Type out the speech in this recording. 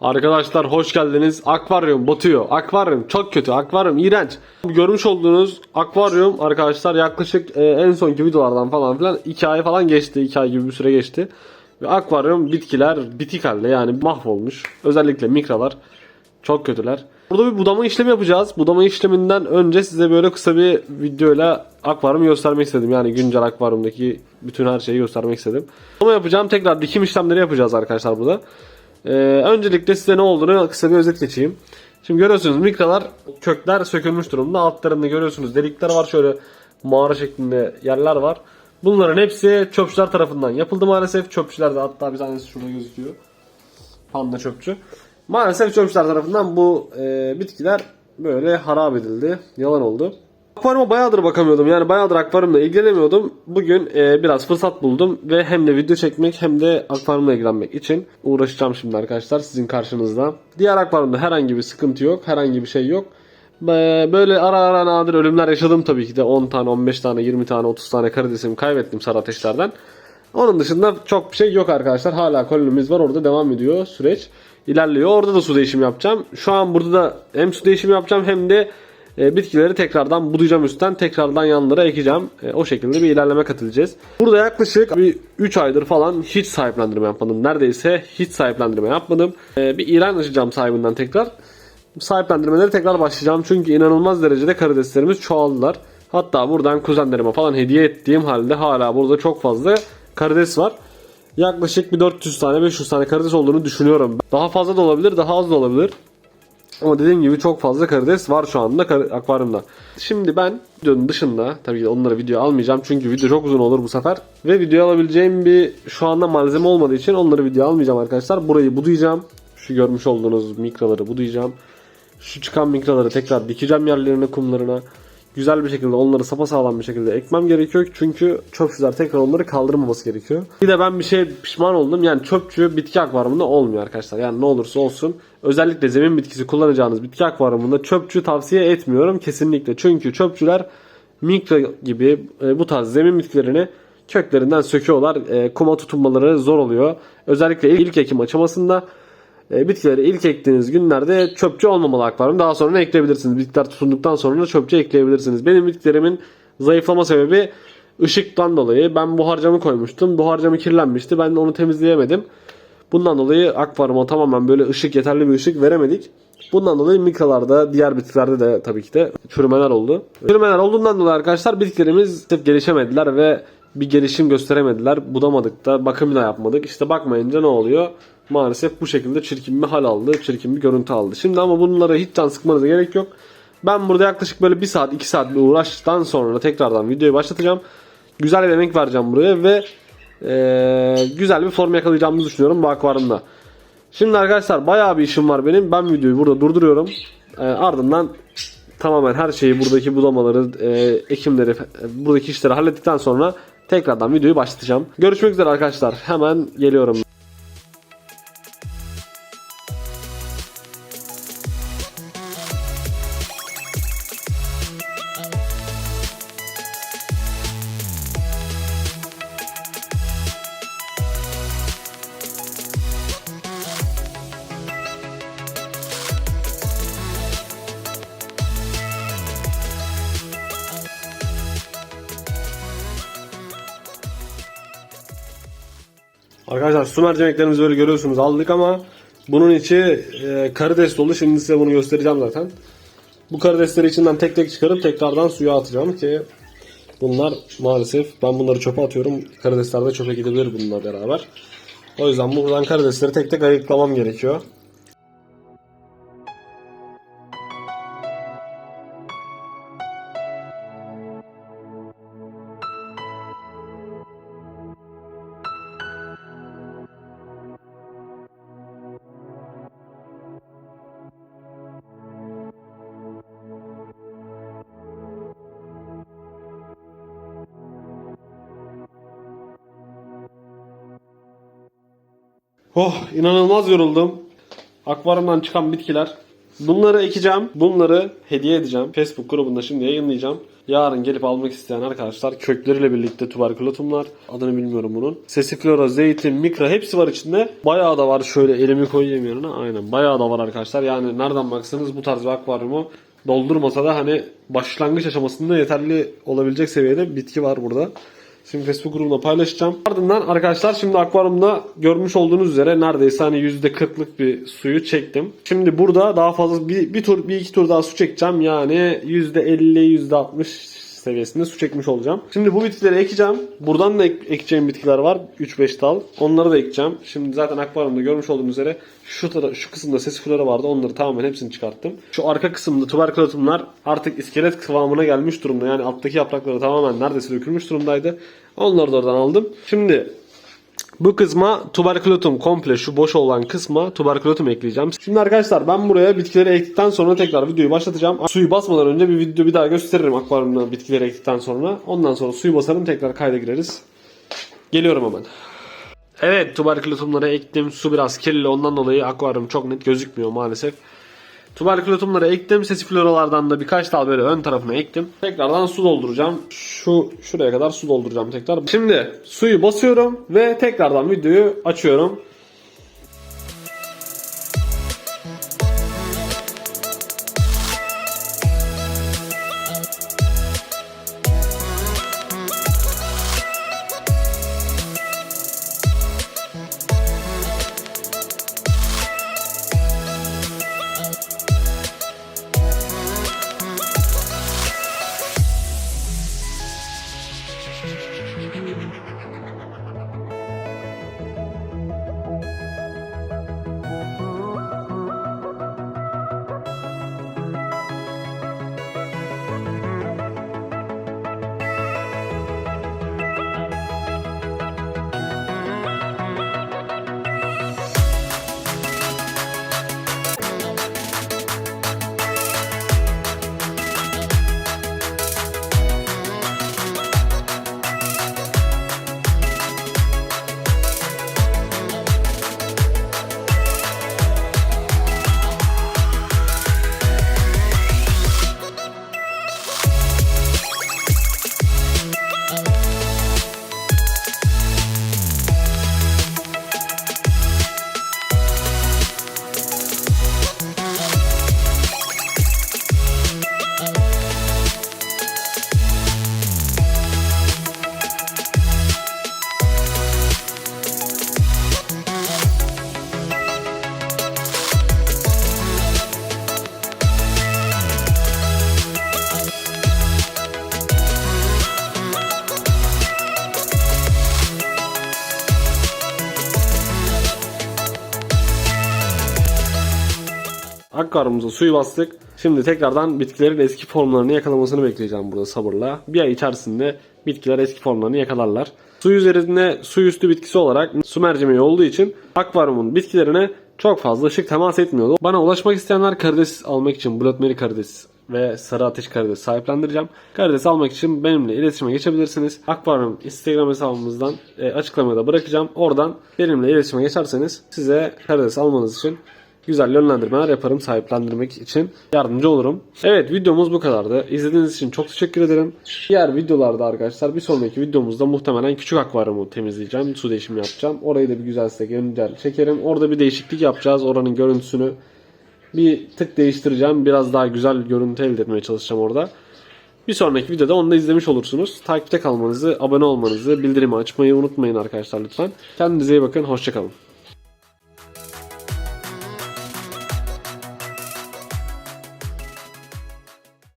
Arkadaşlar hoş geldiniz. Akvaryum batıyor. Akvaryum çok kötü. Akvaryum iğrenç. Görmüş olduğunuz akvaryum arkadaşlar yaklaşık e, en sonki videolardan falan filan 2 ay falan geçti. 2 ay gibi bir süre geçti. Ve akvaryum bitkiler bitik halde yani mahvolmuş. Özellikle mikralar çok kötüler. Burada bir budama işlemi yapacağız. Budama işleminden önce size böyle kısa bir videoyla akvaryumu göstermek istedim. Yani güncel akvaryumdaki bütün her şeyi göstermek istedim. Budama yapacağım. Tekrar dikim işlemleri yapacağız arkadaşlar burada. Ee, öncelikle size ne olduğunu kısa bir özet geçeyim. Şimdi görüyorsunuz mikralar kökler sökülmüş durumda. Altlarında görüyorsunuz delikler var şöyle mağara şeklinde yerler var. Bunların hepsi çöpçüler tarafından yapıldı maalesef. Çöpçüler de hatta bir tanesi şurada gözüküyor. Panda çöpçü. Maalesef çöpçüler tarafından bu e, bitkiler böyle harap edildi. Yalan oldu. Akvaryuma bayağıdır bakamıyordum. Yani bayağıdır akvaryumla ilgilenemiyordum. Bugün e, biraz fırsat buldum ve hem de video çekmek hem de akvaryumla ilgilenmek için uğraşacağım şimdi arkadaşlar sizin karşınızda. Diğer akvaryumda herhangi bir sıkıntı yok. Herhangi bir şey yok. Böyle ara ara nadir ölümler yaşadım tabii ki de 10 tane, 15 tane, 20 tane, 30 tane karidesimi kaybettim sarı ateşlerden. Onun dışında çok bir şey yok arkadaşlar. Hala kolonimiz var orada devam ediyor süreç. ilerliyor. Orada da su değişimi yapacağım. Şu an burada da hem su değişimi yapacağım hem de e, bitkileri tekrardan budayacağım üstten. Tekrardan yanlara ekeceğim. E, o şekilde bir ilerleme katılacağız. Burada yaklaşık bir 3 aydır falan hiç sahiplendirme yapmadım. Neredeyse hiç sahiplendirme yapmadım. E, bir ilan açacağım sahibinden tekrar. Sahiplendirmeleri tekrar başlayacağım. Çünkü inanılmaz derecede karideslerimiz çoğaldılar. Hatta buradan kuzenlerime falan hediye ettiğim halde hala burada çok fazla karides var. Yaklaşık bir 400 tane 500 tane karides olduğunu düşünüyorum. Daha fazla da olabilir daha az da olabilir. Ama dediğim gibi çok fazla karides var şu anda akvaryumda. Şimdi ben videonun dışında tabii ki de onları video almayacağım çünkü video çok uzun olur bu sefer. Ve video alabileceğim bir şu anda malzeme olmadığı için onları video almayacağım arkadaşlar. Burayı budayacağım. Şu görmüş olduğunuz mikraları budayacağım. Şu çıkan mikraları tekrar dikeceğim yerlerine kumlarına. Güzel bir şekilde onları sapasağlam bir şekilde ekmem gerekiyor. Çünkü çöpçüler tekrar onları kaldırmaması gerekiyor. Bir de ben bir şey pişman oldum. Yani çöpçü bitki akvaryumunda olmuyor arkadaşlar. Yani ne olursa olsun. Özellikle zemin bitkisi kullanacağınız bitki akvaryumunda çöpçü tavsiye etmiyorum kesinlikle. Çünkü çöpçüler mikro gibi e, bu tarz zemin bitkilerini köklerinden söküyorlar. E, kuma tutunmaları zor oluyor. Özellikle ilk ekim aşamasında e, bitkileri ilk ektiğiniz günlerde çöpçü olmamalı akvaryum. Daha sonra ekleyebilirsiniz. Bitkiler tutunduktan sonra çöpçü ekleyebilirsiniz. Benim bitkilerimin zayıflama sebebi ışıktan dolayı. Ben buhar camı koymuştum. Buhar camı kirlenmişti. Ben onu temizleyemedim. Bundan dolayı akvaryuma tamamen böyle ışık yeterli bir ışık veremedik. Bundan dolayı mikralarda, diğer bitkilerde de tabii ki de çürümeler oldu. Çürümeler olduğundan dolayı arkadaşlar bitkilerimiz hep gelişemediler ve bir gelişim gösteremediler. Budamadık da, bakım da yapmadık. İşte bakmayınca ne oluyor? Maalesef bu şekilde çirkin bir hal aldı, çirkin bir görüntü aldı. Şimdi ama bunlara hiç can sıkmanıza gerek yok. Ben burada yaklaşık böyle 1 saat 2 saat bir uğraştıktan sonra tekrardan videoyu başlatacağım. Güzel bir emek vereceğim buraya ve eee, güzel bir form yakalayacağımızı düşünüyorum bu akvaryumda. Şimdi arkadaşlar bayağı bir işim var benim. Ben videoyu burada durduruyorum. Eee, ardından tamamen her şeyi buradaki budamaları, eee, ekimleri, e, buradaki işleri hallettikten sonra tekrardan videoyu başlatacağım. Görüşmek üzere arkadaşlar. Hemen geliyorum. Arkadaşlar su mercimeklerimizi böyle görüyorsunuz aldık ama bunun içi e, karides dolu. Şimdi size bunu göstereceğim zaten. Bu karidesleri içinden tek tek çıkarıp tekrardan suya atacağım ki bunlar maalesef ben bunları çöpe atıyorum. Karidesler de çöpe gidebilir bununla beraber. O yüzden buradan karidesleri tek tek ayıklamam gerekiyor. Oh inanılmaz yoruldum. Akvaryumdan çıkan bitkiler Bunları ekeceğim. Bunları hediye edeceğim. Facebook grubunda şimdi yayınlayacağım. Yarın gelip almak isteyen arkadaşlar kökleriyle birlikte tuberkulotumlar. Adını bilmiyorum bunun. Sesiflora, zeytin, mikra hepsi var içinde. Bayağı da var. Şöyle elimi koyayım yanına. Aynen. Bayağı da var arkadaşlar. Yani nereden baksanız bu tarz bir akvaryumu doldurmasa da hani başlangıç aşamasında yeterli olabilecek seviyede bitki var burada. Şimdi Facebook grubunda paylaşacağım. Ardından arkadaşlar şimdi akvaryumda görmüş olduğunuz üzere neredeyse hani %40'lık bir suyu çektim. Şimdi burada daha fazla bir, bir tur bir iki tur daha su çekeceğim. Yani %50 %60 seviyesinde su çekmiş olacağım. Şimdi bu bitkileri ekeceğim. Buradan da ek- ekeceğim bitkiler var. 3-5 dal. Onları da ekeceğim. Şimdi zaten akvaryumda görmüş olduğunuz üzere şu şu kısımda sesiflora vardı. Onları tamamen hepsini çıkarttım. Şu arka kısımda tuberkulotumlar artık iskelet kıvamına gelmiş durumda. Yani alttaki yaprakları tamamen neredeyse dökülmüş durumdaydı. Onları da oradan aldım. Şimdi bu kısma tuberkulotum komple şu boş olan kısma tuberkulotum ekleyeceğim. Şimdi arkadaşlar ben buraya bitkileri ektikten sonra tekrar videoyu başlatacağım. Suyu basmadan önce bir video bir daha gösteririm akvaryumda bitkileri ektikten sonra. Ondan sonra suyu basarım tekrar kayda gireriz. Geliyorum hemen. Evet tuberkulotumları ektim. Su biraz kirli ondan dolayı akvaryum çok net gözükmüyor maalesef. Tuberkulotumları ektim. Sesifloralardan da birkaç dal böyle ön tarafına ektim. Tekrardan su dolduracağım. Şu şuraya kadar su dolduracağım tekrar. Şimdi suyu basıyorum ve tekrardan videoyu açıyorum. Akvaryumumuza suyu bastık. Şimdi tekrardan bitkilerin eski formlarını yakalamasını bekleyeceğim burada sabırla. Bir ay içerisinde bitkiler eski formlarını yakalarlar. Su üzerinde su üstü bitkisi olarak su mercimeği olduğu için akvaryumun bitkilerine çok fazla ışık temas etmiyordu. Bana ulaşmak isteyenler karides almak için Blood Mary karides ve sarı ateş karides sahiplendireceğim. Karides almak için benimle iletişime geçebilirsiniz. Akvaryum Instagram hesabımızdan e, açıklamada bırakacağım. Oradan benimle iletişime geçerseniz size karides almanız için güzel yönlendirmeler yaparım sahiplendirmek için yardımcı olurum. Evet videomuz bu kadardı. İzlediğiniz için çok teşekkür ederim. Diğer videolarda arkadaşlar bir sonraki videomuzda muhtemelen küçük akvaryumu temizleyeceğim. Su değişimi yapacağım. Orayı da bir güzel size güncel çekerim. Orada bir değişiklik yapacağız. Oranın görüntüsünü bir tık değiştireceğim. Biraz daha güzel görüntü elde etmeye çalışacağım orada. Bir sonraki videoda onu da izlemiş olursunuz. Takipte kalmanızı, abone olmanızı, bildirimi açmayı unutmayın arkadaşlar lütfen. Kendinize iyi bakın. Hoşçakalın.